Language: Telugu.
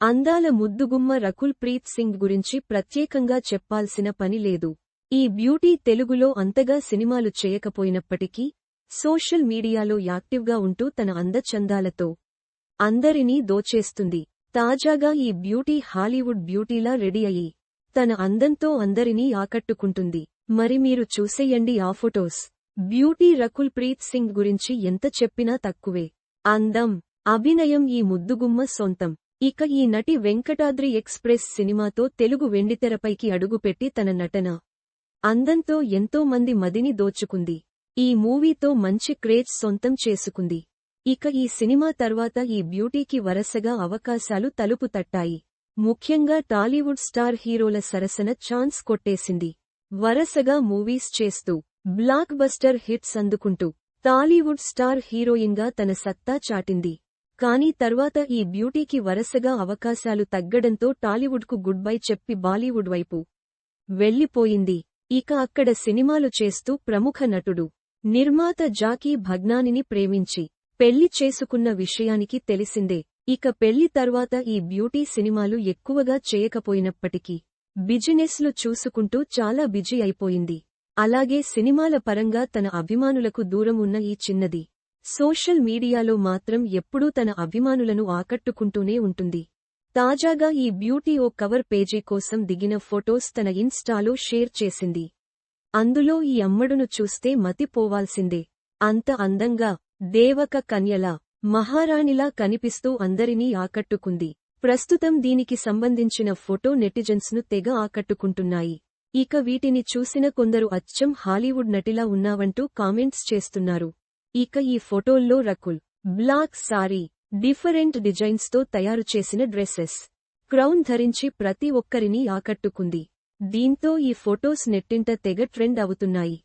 అందాల ముద్దుగుమ్మ రకుల్ ప్రీత్ సింగ్ గురించి ప్రత్యేకంగా చెప్పాల్సిన పని లేదు. ఈ బ్యూటీ తెలుగులో అంతగా సినిమాలు చేయకపోయినప్పటికీ సోషల్ మీడియాలో యాక్టివ్గా ఉంటూ తన అందచందాలతో అందరినీ దోచేస్తుంది. తాజాగా ఈ బ్యూటీ హాలీవుడ్ బ్యూటీలా రెడీ అయ్యి తన అందంతో అందరినీ ఆకట్టుకుంటుంది. మరి మీరు చూసేయండి ఆ ఫొటోస్. బ్యూటీ రకుల్ ప్రీత్ సింగ్ గురించి ఎంత చెప్పినా తక్కువే. అందం అభినయం ఈ ముద్దుగుమ్మ సొంతం. ఇక ఈ నటి వెంకటాద్రి ఎక్స్ప్రెస్ సినిమాతో తెలుగు వెండితెరపైకి అడుగుపెట్టి తన నటన. అందంతో ఎంతో మంది మదిని దోచుకుంది. ఈ మూవీతో మంచి క్రేజ్ సొంతం చేసుకుంది. ఇక ఈ సినిమా తర్వాత ఈ బ్యూటీకి వరసగా అవకాశాలు తలుపు తట్టాయి. ముఖ్యంగా టాలీవుడ్ స్టార్ హీరోల సరసన ఛాన్స్ కొట్టేసింది. వరసగా మూవీస్ చేస్తూ బ్లాక్ బస్టర్ హిట్స్ అందుకుంటూ టాలీవుడ్ స్టార్ హీరోయిన్గా తన సత్తా చాటింది. కానీ తర్వాత ఈ బ్యూటీకి వరసగా అవకాశాలు తగ్గడంతో టాలీవుడ్కు గుడ్ బై చెప్పి బాలీవుడ్ వైపు వెళ్ళిపోయింది ఇక అక్కడ సినిమాలు చేస్తూ ప్రముఖ నటుడు నిర్మాత జాకీ భగ్నానిని ప్రేమించి పెళ్ళి చేసుకున్న విషయానికి తెలిసిందే. ఇక పెళ్ళి తర్వాత ఈ బ్యూటీ సినిమాలు ఎక్కువగా చేయకపోయినప్పటికీ బిజినెస్లు చూసుకుంటూ చాలా బిజీ అయిపోయింది. అలాగే సినిమాల పరంగా తన అభిమానులకు దూరం ఉన్న ఈ చిన్నది సోషల్ మీడియాలో మాత్రం ఎప్పుడూ తన అభిమానులను ఆకట్టుకుంటూనే ఉంటుంది. తాజాగా ఈ బ్యూటీ ఓ కవర్ పేజీ కోసం దిగిన ఫొటోస్ తన ఇన్స్టాలో షేర్ చేసింది. అందులో ఈ అమ్మడును చూస్తే మతిపోవాల్సిందే. అంత అందంగా దేవక కన్యలా మహారాణిలా కనిపిస్తూ అందరినీ ఆకట్టుకుంది. ప్రస్తుతం దీనికి సంబంధించిన ఫోటో నెటిజన్స్ను తెగ ఆకట్టుకుంటున్నాయి. ఇక వీటిని చూసిన కొందరు అచ్చం హాలీవుడ్ నటిలా ఉన్నావంటూ కామెంట్స్ చేస్తున్నారు. ఇక ఈ ఫోటోల్లో రకుల్ బ్లాక్ సారీ డిఫరెంట్ డిజైన్స్తో తయారు చేసిన డ్రెస్సెస్. క్రౌన్ ధరించి ప్రతి ఒక్కరినీ ఆకట్టుకుంది. దీంతో ఈ ఫొటోస్ నెట్టింట తెగ ట్రెండ్ అవుతున్నాయి.